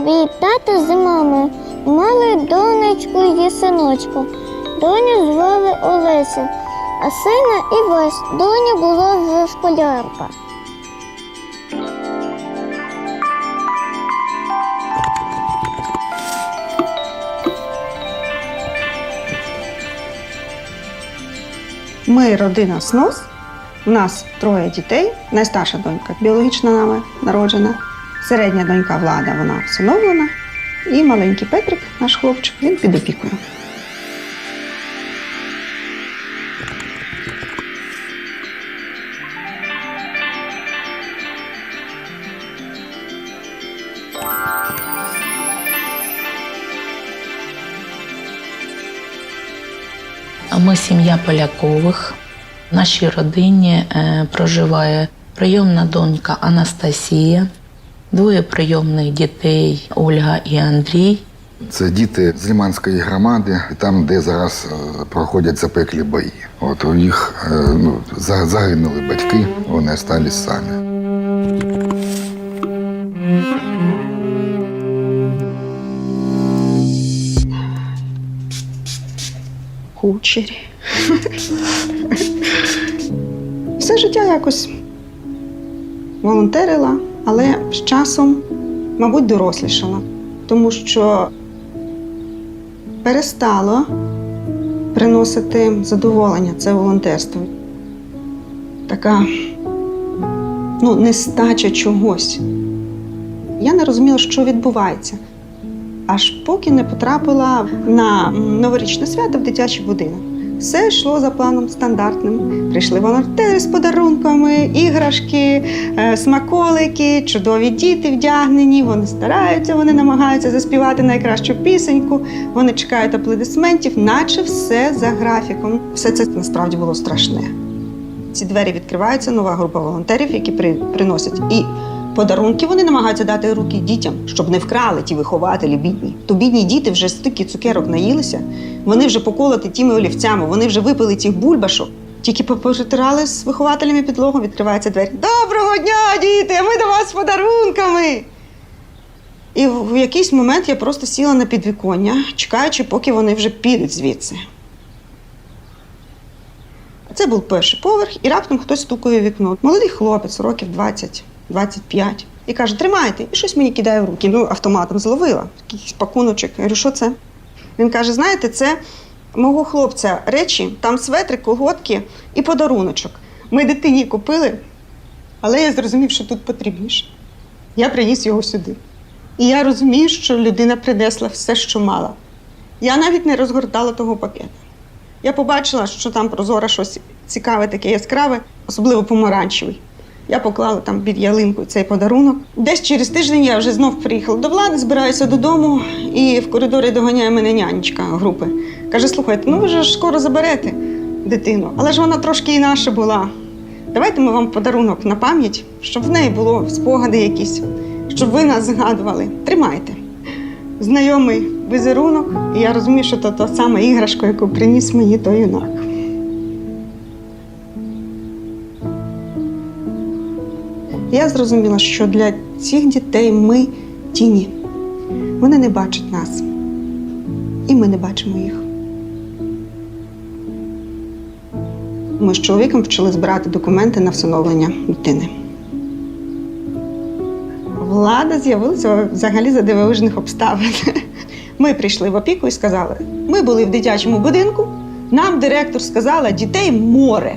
Собі тато з мамою, мали донечку і синочку. Доню звали Олеся, а сина Івась. Доня була вже школярка. Ми родина СНОС. У нас троє дітей. Найстарша донька біологічна нами народжена. Середня донька влада, вона всиновлена. І маленький Петрик, наш хлопчик, він під опікою. Ми сім'я Полякових. В нашій родині е, проживає прийомна донька Анастасія, двоє прийомних дітей Ольга і Андрій. Це діти з Ліманської громади, там, де зараз е, проходять запеклі бої. От у їх е, ну, загинули батьки, вони стались самі. Кучері. Все життя якось волонтерила, але з часом, мабуть, дорослішала, тому що перестало приносити задоволення це волонтерство. Така ну, нестача чогось. Я не розуміла, що відбувається. Аж поки не потрапила на новорічне свято в дитячий будинок. Все йшло за планом стандартним. Прийшли волонтери з подарунками, іграшки, е, смаколики, чудові діти вдягнені. Вони стараються, вони намагаються заспівати найкращу пісеньку. Вони чекають аплодисментів, наче все за графіком. Все це насправді було страшне. Ці двері відкриваються, нова група волонтерів, які при, приносять і подарунки. Вони намагаються дати руки дітям, щоб не вкрали ті вихователі бідні. То бідні діти вже стільки цукерок наїлися, вони вже поколоті тими олівцями, вони вже випили тих бульбашок. Тільки попожитирали з вихователями підлогу, відкриваються двері. Доброго дня, діти! Ми до вас з подарунками. І в якийсь момент я просто сіла на підвіконня, чекаючи, поки вони вже підуть звідси. Це був перший поверх, і раптом хтось стукає в вікно. Молодий хлопець, років 20, 25. І каже: тримайте, і щось мені кидає в руки. Ну, автоматом зловила. Якийсь пакуночок. Я говорю, що це? Він каже: знаєте, це мого хлопця речі, там светрик, колготки і подаруночок. Ми дитині купили, але я зрозумів, що тут потрібніше. Я приніс його сюди. І я розумію, що людина принесла все, що мала. Я навіть не розгортала того пакета. Я побачила, що там прозоре щось цікаве, таке яскраве, особливо помаранчевий. Я поклала там під ялинку цей подарунок. Десь через тиждень я вже знов приїхала до влади, збираюся додому, і в коридорі доганяє мене нянечка групи. Каже: слухайте, ну ви ж скоро заберете дитину, але ж вона трошки інакша була. Давайте ми вам подарунок на пам'ять, щоб в неї було спогади якісь, щоб ви нас згадували. Тримайте. Знайомий візерунок, і я розумію, що це та сама іграшка, яку приніс мені той юнак. Я зрозуміла, що для цих дітей ми тіні. Вони не бачать нас, і ми не бачимо їх. Ми з чоловіком почали збирати документи на всиновлення дитини. Влада з'явилася взагалі за дивовижних обставин. Ми прийшли в опіку і сказали: ми були в дитячому будинку. Нам директор сказала, дітей море.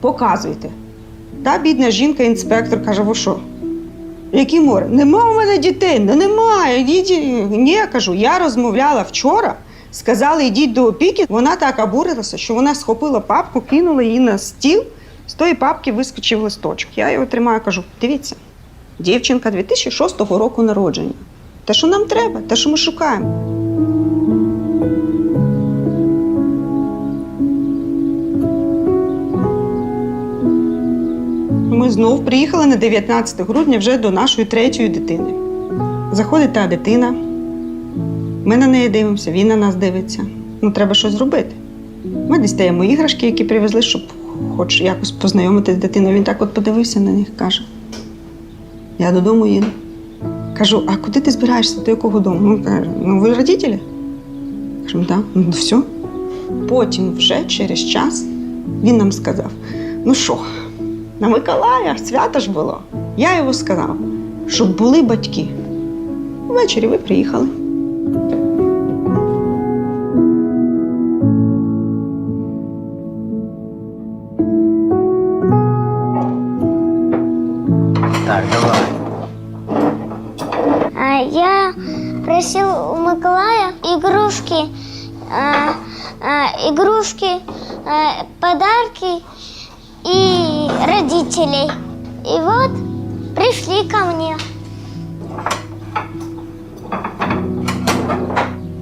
Показуйте. Та бідна жінка-інспектор каже: ви що? Які море? Нема у мене дітей, ну немає. Ідіть. Ні, кажу, я розмовляла вчора. Сказали, йдіть до опіки. Вона так обурилася, що вона схопила папку, кинула її на стіл. З тої папки вискочив листочок. Я його тримаю, кажу: дивіться, дівчинка 2006 року народження. Те, що нам треба, те, що ми шукаємо. Ми знов приїхали на 19 грудня вже до нашої третьої дитини. Заходить та дитина. Ми на неї дивимося, він на нас дивиться. Ну, треба щось зробити. Ми дістаємо іграшки, які привезли, щоб хоч якось познайомитися з дитиною. Він так от подивився на них, каже: Я додому їду. Кажу, а куди ти збираєшся? До якого дому? Він каже, ну ви родителі? Кажемо, так, ну все. Потім, вже через час, він нам сказав: ну що, на Миколая свято ж було. Я йому сказав, щоб були батьки. Ввечері ви приїхали. Так, давай. А я просил у Миколая игрушки, а, а, игрушки, а, подарки и родителей. И вот пришли ко мне.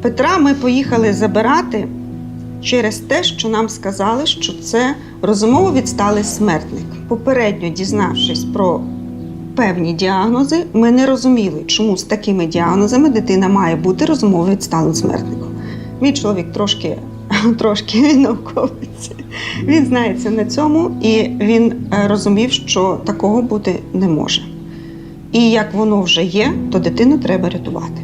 Петра ми поїхали забирати через те, що нам сказали, що це розумово відсталий смертник. Попередньо дізнавшись про певні діагнози, ми не розуміли, чому з такими діагнозами дитина має бути розумово відсталим смертником. Мій чоловік трошки, трошки науковець. Він знається на цьому, і він е, розумів, що такого бути не може. І як воно вже є, то дитину треба рятувати.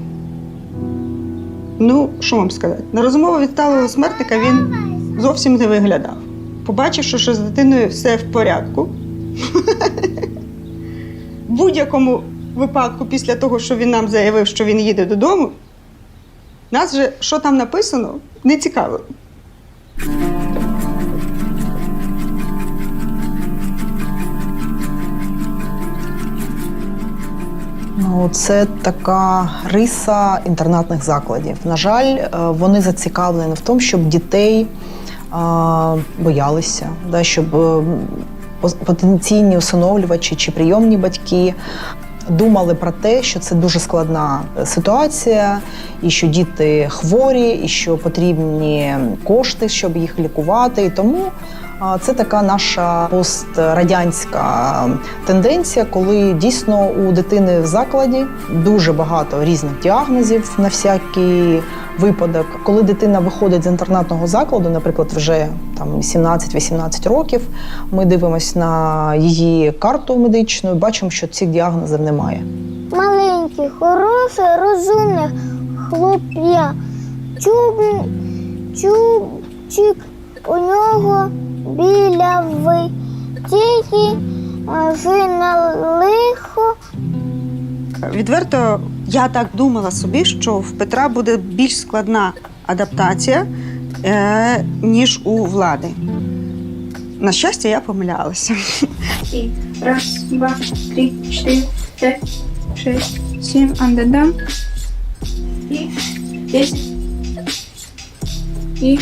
Ну, що вам сказати? На розмову відсталого смертника він зовсім не виглядав. Побачивши, що з дитиною все в порядку. В будь-якому випадку, після того, що він нам заявив, що він їде додому, нас же, що там написано, не цікавило. Це така риса інтернатних закладів. На жаль, е, вони зацікавлені в тому, щоб дітей е, боялися, щоб е, потенційні усиновлювачі чи прийомні батьки думали про те, що це дуже складна ситуація, і що діти хворі, і що потрібні кошти, щоб їх лікувати. І тому це така наша пострадянська тенденція, коли дійсно у дитини в закладі дуже багато різних діагнозів на всякий випадок. Коли дитина виходить з інтернатного закладу, наприклад, вже там 17-18 років, ми дивимося на її карту медичну і бачимо, що цих діагнозів немає. Маленький, хороший, розумний хлоп'я. Чуб, чубчик у нього білявий. Тільки а, жина лихо. Відверто, я так думала собі, що в Петра буде більш складна адаптація, е, ніж у влади. На щастя, я помилялася. Раз, два, три, четыре, пять, шесть, семь, андадам. И десять. И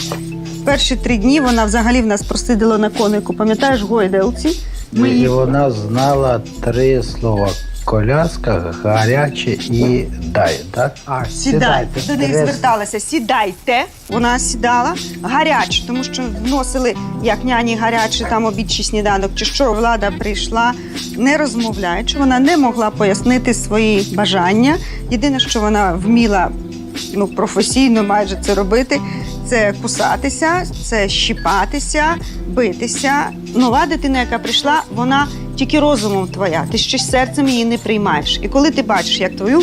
Перші три дні вона взагалі в нас просиділа на конику, пам'ятаєш, гойделці. Ми І вона знала три слова: коляска, гаряче і дай. Так? А, сідайте. До неї зверталася, сідайте. Вона сідала гаряче, тому що вносили як няні гаряче, там обід чи сніданок, чи що влада прийшла, не розмовляючи. Вона не могла пояснити свої бажання. Єдине, що вона вміла ну, професійно майже це робити. Це кусатися, це щіпатися, битися. Нова дитина, яка прийшла, вона тільки розумом твоя. Ти ще серцем її не приймаєш. І коли ти бачиш, як твою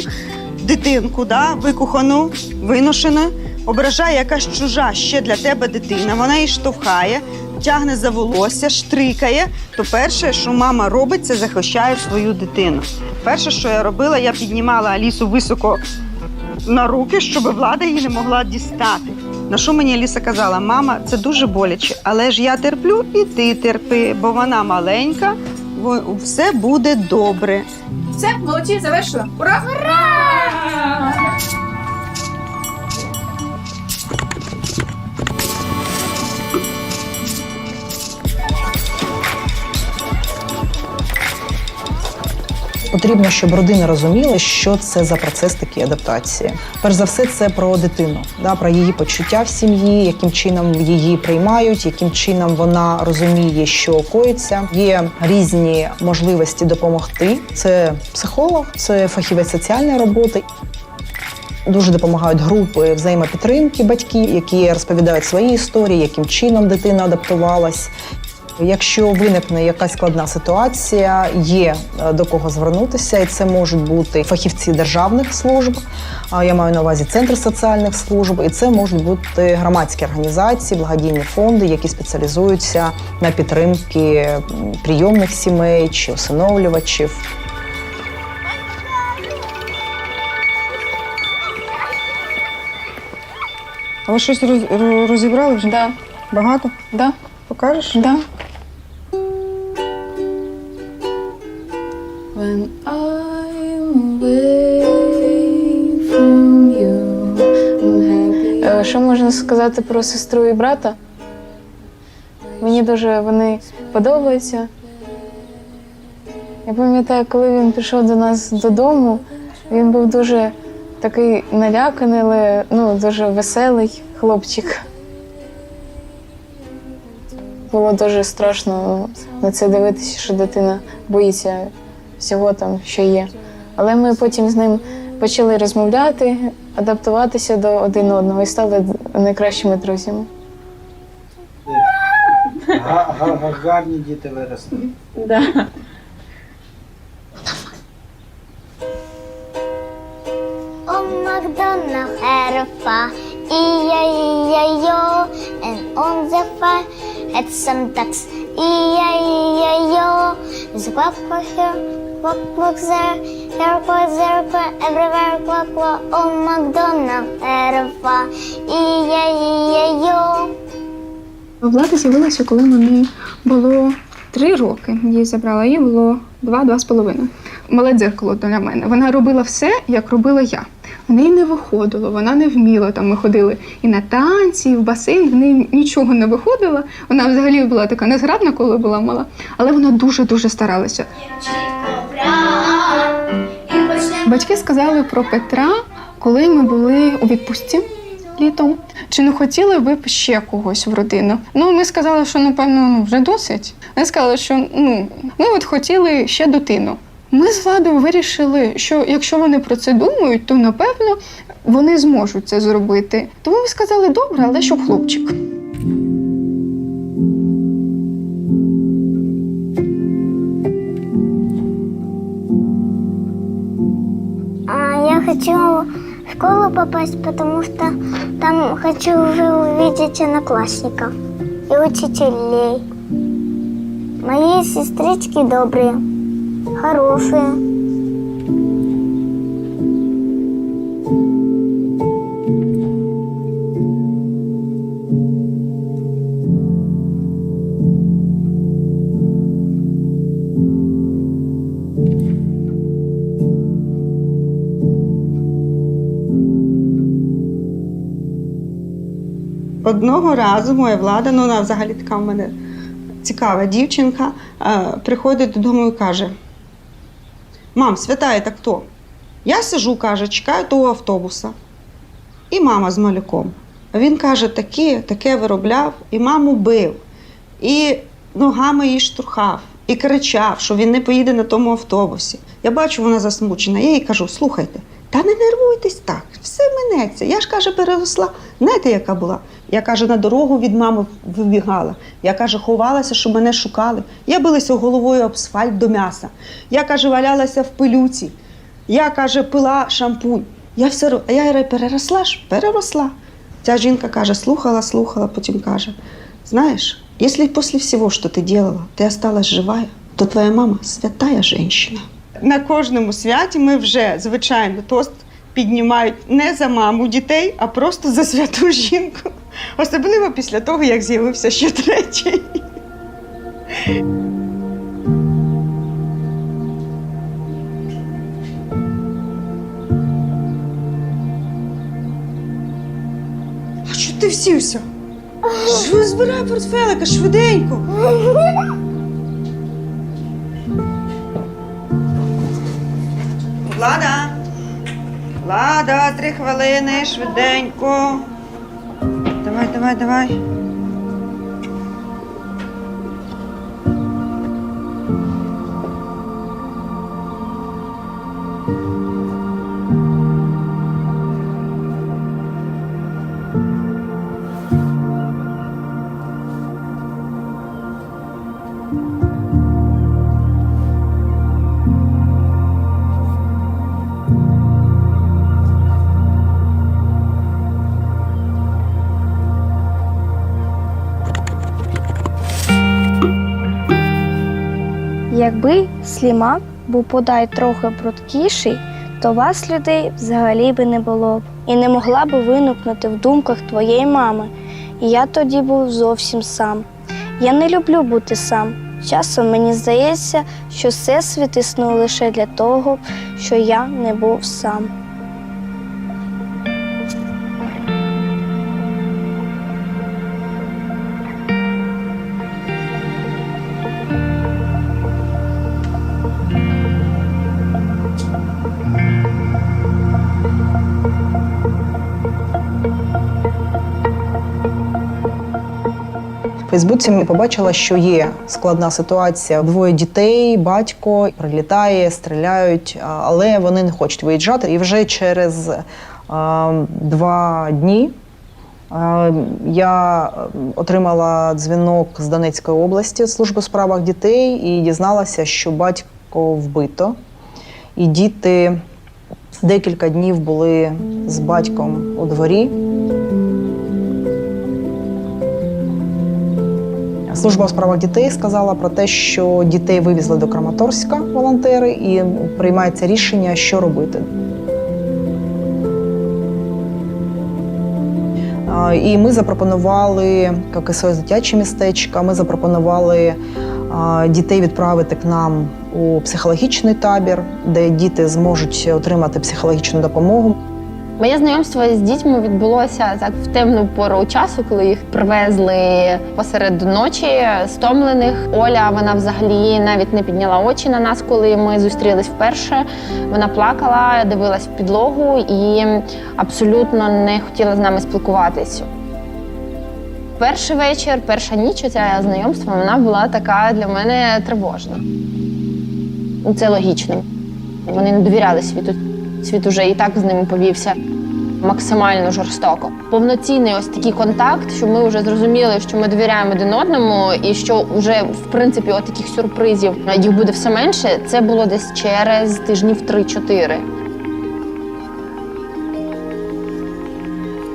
дитинку, да, викохану, виношену, ображає якась чужа ще для тебе дитина, вона її штовхає, тягне за волосся, штрикає, то перше, що мама робить, це захищає свою дитину. Перше, що я робила, я піднімала Алісу високо на руки, щоб влада її не могла дістати. На що мені Аліса казала, мама, це дуже боляче, але ж я терплю і ти терпи, бо вона маленька, все буде добре. все, молодці, завершила. Ура! Ура! Потрібно, щоб родини розуміли, що це за процес такої адаптації. Перш за все, це про дитину, да, про її почуття в сім'ї, яким чином її приймають, яким чином вона розуміє, що коїться. Є різні можливості допомогти. Це психолог, це фахівець соціальної роботи. Дуже допомагають групи взаємопідтримки батьків, які розповідають свої історії, яким чином дитина адаптувалась. Якщо виникне якась складна ситуація, є е, до кого звернутися, і це можуть бути фахівці державних служб. Я маю на увазі центри соціальних служб, і це можуть бути громадські організації, благодійні фонди, які спеціалізуються на підтримки прийомних сімей чи усиновлювачів. А ви щось роз, ро- розібрали вже? Да. Багато? Да. Покажеш? Да. When I'm away from you, I'm happy. Що можна сказати про сестру і брата? Мені дуже вони подобаються. Я пам'ятаю, коли він прийшов до нас додому, він був дуже такий наляканий, але ну, дуже веселий хлопчик. Було дуже страшно на це дивитися, що дитина боїться всього там, що є. Але ми потім з ним почали розмовляти, адаптуватися до один одного і стали найкращими друзями. Гарні діти виросли. Om McDonald had a fire, E-I-E-I-O, and on the fire had some ducks, E-I-E-I-O. There's a quack quack here, quack quack there, here quack, there quack, everywhere quack quack. Om McDonald had a fire, E-I-E-I-O. Влада з'явилася, коли мені було три роки. Її забрала, їй було два-два з половиною. Мале дзеркало для мене. Вона робила все, як робила я. В неї не виходило, вона не вміла. Там ми ходили і на танці, і в басейн, в неї нічого не виходило. Вона взагалі була така незграбна, коли була мала, але вона дуже-дуже старалася. Батьки сказали про Петра, коли ми були у відпустці літом. Чи не хотіли ви б ще когось в родину? Ну, ми сказали, що напевно ну, вже досить. Вони сказали, що ну, ми от хотіли ще дитину. Ми з Владою вирішили, що якщо вони про це думають, то напевно вони зможуть це зробити. Тому ми сказали, добре, але щоб хлопчик. Хочу в школу попасть, потому что там хочу уже увидеть одноклассников и учителей. Мои сестрички добрые, хорошие. Одного разу моя влада, ну вона взагалі така в мене цікава дівчинка, е, приходить додому і каже: Мам, святая, так хто? Я сижу, каже, чекаю того автобуса. І мама з малюком. Він каже, таке, таке виробляв, і маму бив, і ногами її штурхав, і кричав, що він не поїде на тому автобусі. Я бачу, вона засмучена. Я їй кажу: слухайте, та не нервуйтесь так, все минеться. Я ж каже, переросла. Знаєте, яка була? Я каже, на дорогу від мами вибігала. Я каже, ховалася, щоб мене шукали. Я билася головою асфальт до м'яса. Я каже, валялася в пилюці. Я каже, пила шампунь. Я все я переросла ж, переросла. Ця жінка каже, слухала, слухала, потім каже: знаєш, якщо після всього, що ти робила, ти осталась живая, то твоя мама святая жінка. На кожному святі ми вже, звичайно, тост піднімають не за маму дітей, а просто за святу жінку. Особливо після того, як з'явився ще третій. А чого ти всівся? Шви- Збирай портфелика швиденько. Влада. Лада, три хвилини, швиденько. Давай, давай, давай. Якби слімак був подай трохи прудкіший, то вас, людей, взагалі би не було б. І не могла би виникнути в думках твоєї мами. І я тоді був зовсім сам. Я не люблю бути сам. Часом мені здається, що всесвіт існує лише для того, що я не був сам. Фейсбуці побачила, що є складна ситуація. Двоє дітей, батько прилітає, стріляють, але вони не хочуть виїжджати. І вже через а, два дні а, я отримала дзвінок з Донецької області служби у справах дітей і дізналася, що батько вбито, і діти декілька днів були з батьком у дворі. Служба у справах дітей сказала про те, що дітей вивезли до Краматорська волонтери, і приймається рішення, що робити. І ми запропонували, як СОС дитяче містечка, ми запропонували дітей відправити к нам у психологічний табір, де діти зможуть отримати психологічну допомогу. Моє знайомство з дітьми відбулося так в темну пору часу, коли їх привезли посеред ночі стомлених. Оля вона взагалі навіть не підняла очі на нас, коли ми зустрілись вперше. Вона плакала, дивилась в підлогу і абсолютно не хотіла з нами спілкуватися. Перший вечір, перша ніч ця знайомства, вона була така для мене тривожна. Це логічно. Вони не довіряли світу. Світ уже і так з ними повівся максимально жорстоко. Повноцінний ось такий контакт, що ми вже зрозуміли, що ми довіряємо один одному, і що вже в принципі от таких сюрпризів їх буде все менше. Це було десь через тижнів 3-4.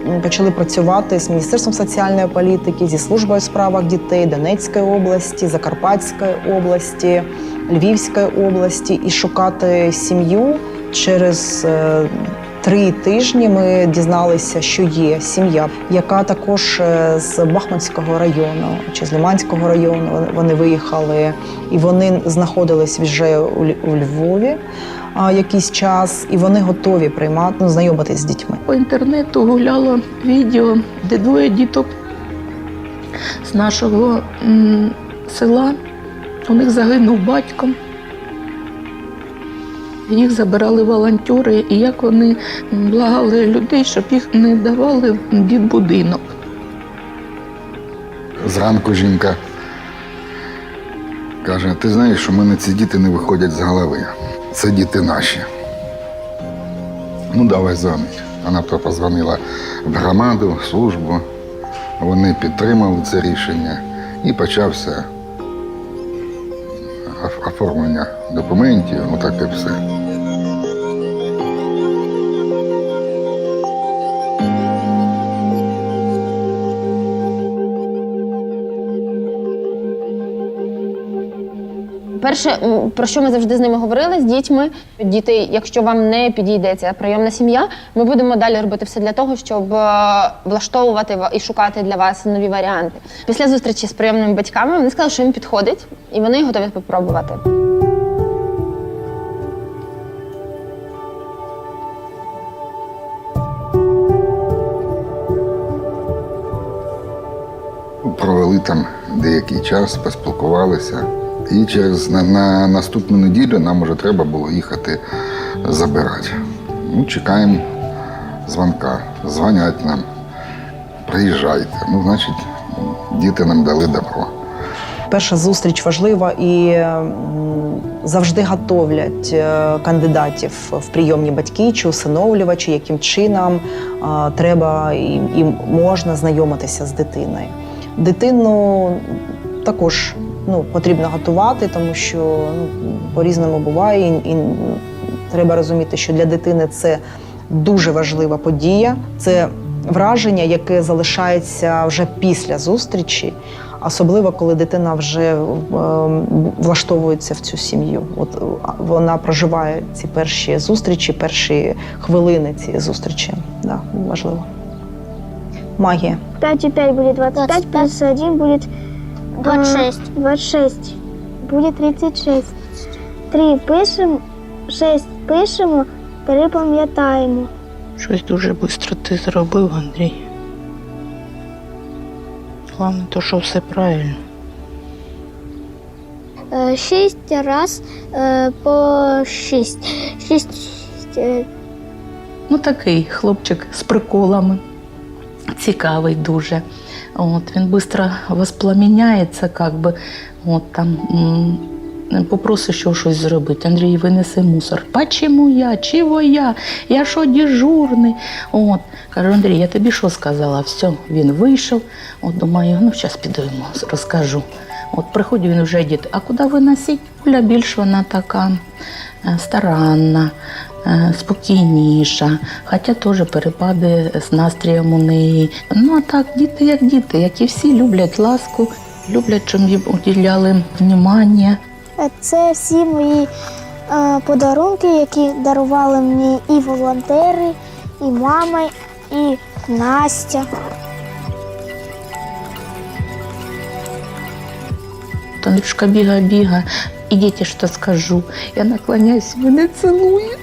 Ми почали працювати з Міністерством соціальної політики, зі службою у справах дітей Донецької області, Закарпатської області, Львівської області і шукати сім'ю. Через е, три тижні ми дізналися, що є сім'я, яка також е, з Бахмутського району чи з Лиманського району. Вони- виїхали і вони знаходились вже у Ль- у Львові якийсь час, і вони готові приймати, ну, знайомитись з дітьми. По інтернету гуляло відео, де двоє діток з нашого м, села. У них загинув батько. Їх забирали волонтери, і як вони благали людей, щоб їх не давали в дитбудинок. Зранку жінка каже: ти знаєш, що в мене ці діти не виходять з голови. Це діти наші. Ну, давай дзвонить. Вона позвонила в громаду, в службу. Вони підтримали це рішення і почався оформлення документів, отак і все. Перше, про що ми завжди з ними говорили з дітьми. Діти, якщо вам не підійде ця прийомна сім'я, ми будемо далі робити все для того, щоб е, влаштовувати ва- і шукати для вас нові варіанти. Після зустрічі з прийомними батьками вони сказали, що їм підходить, і вони готові попробувати. Провели там деякий час, поспілкувалися. І через на, на наступну неділю нам вже треба було їхати забирати. Ну, чекаємо дзвонка, дзвонять нам, приїжджайте. Ну, значить, діти нам дали добро. Перша зустріч важлива і завжди готовлять е, кандидатів в прийомні батьки чи усиновлювачі, яким чином треба і можна знайомитися з дитиною. Дитину також ну, потрібно готувати, тому що ну, по-різному буває, і, і треба розуміти, що для дитини це дуже важлива подія. Це враження, яке залишається вже після зустрічі. особливо коли дитина вже е, влаштовується в цю сім'ю. От е, вона проживає ці перші зустрічі, перші хвилини цієї зустрічі. Да, важливо. Магія. 5 и 5 будет 25, 25. плюс 1 будет... э, 26. 26. Будет 36. 3 пишемо, 6 пишемо, 3 пам'ятаємо. Щось дуже швидко ти зробив, Андрій. Головне, то, що все правильно. Е, Шість раз е, по шість. Шість. е, Ну, такий хлопчик з приколами. Цікавий дуже. От, він швидко воспламіняється, как би. От, там, попросить що щось зробити. Андрій, винеси мусор. Почему я? Чого я? Я що дежурний? От. Кажу, Андрій, я тобі що сказала? Все, він вийшов. От думаю, ну зараз піду йому розкажу. От приходить він вже діти. А куди виносить? Оля більш вона така е, старанна, спокійніша, хоча теж перепади з настроєм у неї. Ну а так, діти як діти, як і всі люблять ласку, люблять, щоб їм уділяли внимання. Це всі мої е, подарунки, які дарували мені і волонтери, і мама, і Настя. Бігає, бігає, ідіть, я що скажу. Я наклоняюсь, мене цілує.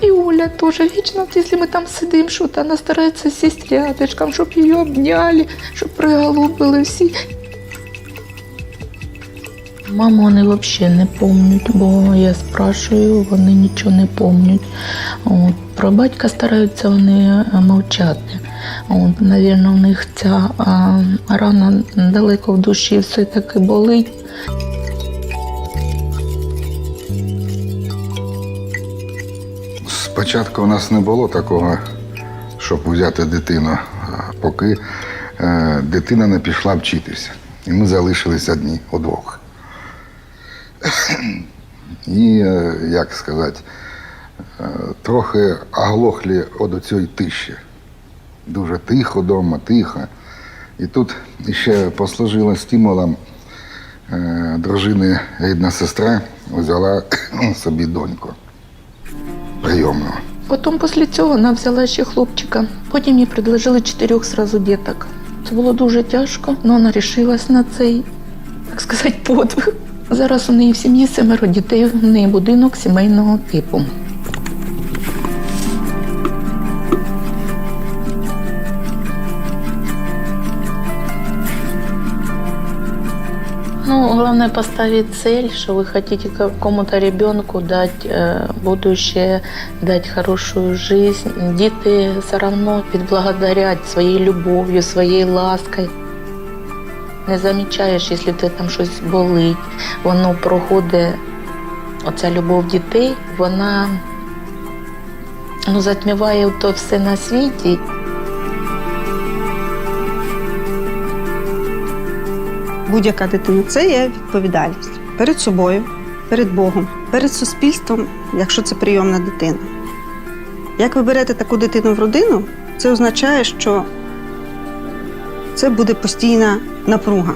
І Оля теж вічно, от якщо ми там сидимо, що вона старається сісти рядочком, щоб її обняли, щоб приголубили всі. Маму вони взагалі не пам'ятають, бо я спрашую, вони нічого не пам'ятають. Про батька стараються вони мовчати. Навірно, у них ця рана далеко в душі все-таки болить. Спочатку у нас не було такого, щоб взяти дитину, поки е, дитина не пішла вчитися. І ми залишились одні удвох. І, е, як сказати, е, трохи оглохлі від цієї тиші. Дуже тихо вдома, тихо. І тут ще послужила стимулом дружини рідна сестра взяла собі доньку прийомну. Потім після цього вона взяла ще хлопчика. Потім їй предложили чотирьох сразу діток. Це було дуже тяжко, але вона рішилась на цей, так сказати, подвиг. Зараз у неї в сім'ї семеро дітей, в неї будинок сімейного типу. Главное поставить цель, что вы хотите какому-то ребенку дать э, будущее, дать хорошую жизнь. Діти все равно відблагодарять своєю любов'ю, своєю ласкою. Не замічаєш, якщо тебе там щось болить, воно проходить, оця любов дітей, вона ну, затміває то все на світі. Будь-яка дитина це є відповідальність перед собою, перед Богом, перед суспільством, якщо це прийомна дитина. Як ви берете таку дитину в родину, це означає, що це буде постійна напруга.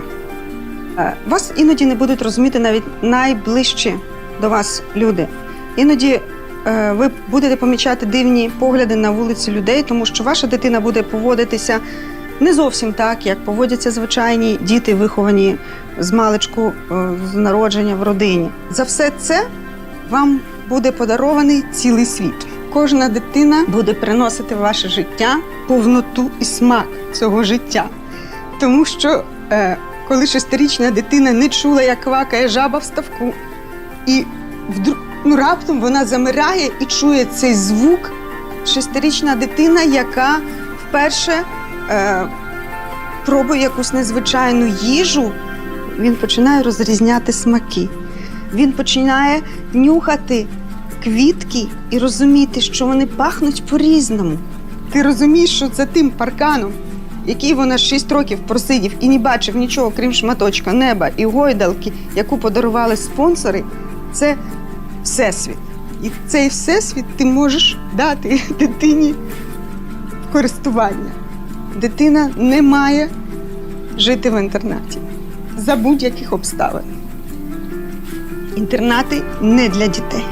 Е, Вас іноді не будуть розуміти навіть найближчі до вас люди. Іноді е, ви будете помічати дивні погляди на вулиці людей, тому що ваша дитина буде поводитися не зовсім так, як поводяться звичайні діти, виховані з маличку е, з народження в родині. За все це вам буде подарований цілий світ. Кожна дитина буде приносити в ваше життя повноту і смак цього життя. Тому що е, коли шестирічна дитина не чула, як квакає жаба в ставку, і вдруг ну, раптом вона замирає і чує цей звук. Шестирічна дитина, яка вперше е, пробує якусь незвичайну їжу, він починає розрізняти смаки. Він починає нюхати квітки і розуміти, що вони пахнуть по-різному. Ти розумієш, що за тим парканом, який вона 6 років просидів і не бачив нічого, крім шматочка неба і гойдалки, яку подарували спонсори, це всесвіт. І цей всесвіт ти можеш дати дитині в користування. Дитина не має жити в інтернаті за будь-яких обставин. Інтернати не для дітей.